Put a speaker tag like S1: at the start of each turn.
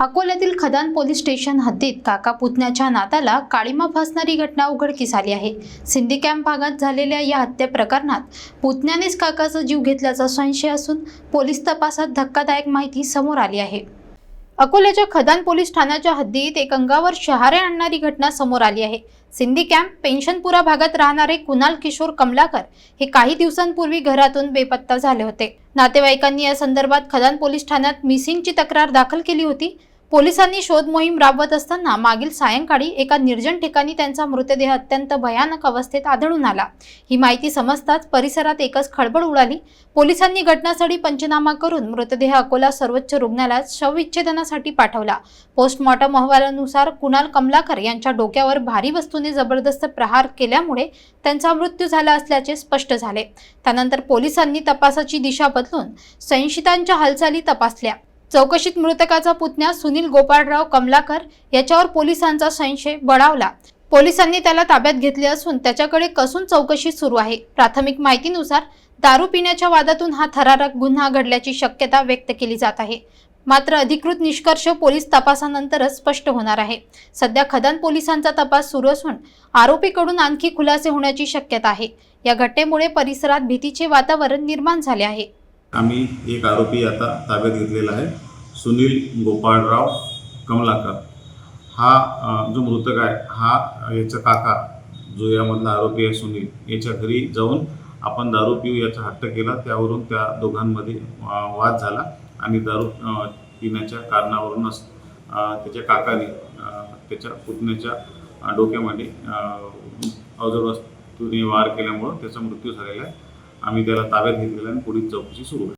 S1: अकोल्यातील खदान police station हद्दीत काका पुतण्याच्या नाताला काळीमा फासणारी घटना उघडकीस आली आहे. सिंधी कॅम्प भागात झालेल्या या हत्या प्रकरणात पुतण्यानेच काकाचा जीव घेतल्याचा संशय असून पोलीस तपासात धक्कादायक माहिती समोर आली आहे. अकोल्याच्या खदान पोलीस ठाण्याच्या हद्दीत एक अंगावर शहारे आणणारी घटना समोर आली आहे. सिंधी कॅम्प पेन्शनपुरा भागात राहणारे कुणाल किशोर कमलाकर हे काही दिवसांपूर्वी घरातून बेपत्ता झाले होते. नातेवाईकांनी या संदर्भात खदान पोलीस ठाण्यात मिसिंगची तक्रार दाखल केली होती. पोलिसांनी शोध मोहीम राबवत असताना मागील सायंकाळी एका निर्जन ठिकाणी त्यांचा मृतदेह अत्यंत भयानक अवस्थेत आढळून आला. ही माहिती समजताच परिसरात एकच खळबळ उडाली. पोलिसांनी घटनास्थळी पंचनामा करून मृतदेह अकोला सर्वोच्च रुग्णालयात शवविच्छेदनासाठी पाठवला. पोस्टमॉर्टम अहवालानुसार कुणाल कमलाकर यांच्या डोक्यावर भारी वस्तूने जबरदस्त प्रहार केल्यामुळे त्यांचा मृत्यू झाला असल्याचे स्पष्ट झाले. त्यानंतर पोलिसांनी तपासाची दिशा बदलून संशितांच्या हालचाली तपासल्या. चौकशीत मृतकाचा पुतण्या सुनील गोपाळराव कमलाकर याच्यावर पोलिसांचा संशय बळावला. पोलिसांनी त्याला ताब्यात घेतले असून त्याच्याकडे कसून चौकशी सुरू आहे? प्राथमिक माहितीनुसार दारू पिण्याच्या वादातून हा थरारक गुन्हा घडल्याची शक्यता व्यक्त केली जात आहे. मात्र अधिकृत निष्कर्ष पोलीस तपासानंतरच स्पष्ट होणार आहे. सध्या खदान पोलिसांचा तपास सुरू असून आरोपीकडून आणखी खुलासे होण्याची शक्यता आहे. या घटनेमुळे परिसरात भीतीचे वातावरण निर्माण झाले आहे.
S2: आम्ही एक आरोपी आता ताब्यात घेतलेला आहे. सुनील गोपाळराव कमलाकर. हा जो मृतक आहे हा याचा काका जो यामधला आरोपी आहे सुनील याच्या घरी जाऊन आपण दारू पिऊ याचा हट्ट केला. त्यावरून त्या दोघांमध्ये वाद झाला आणि दारू पिण्याच्या कारणावरूनच त्याच्या काकाने त्याच्या पुतण्याच्या डोक्यामध्ये अवजड वस्तूने वार केल्यामुळं त्याचा मृत्यू झालेला आहे. आम्ही त्याला ताब्यात घेतलेला आणि पुढील चौकशी सुरू आहे.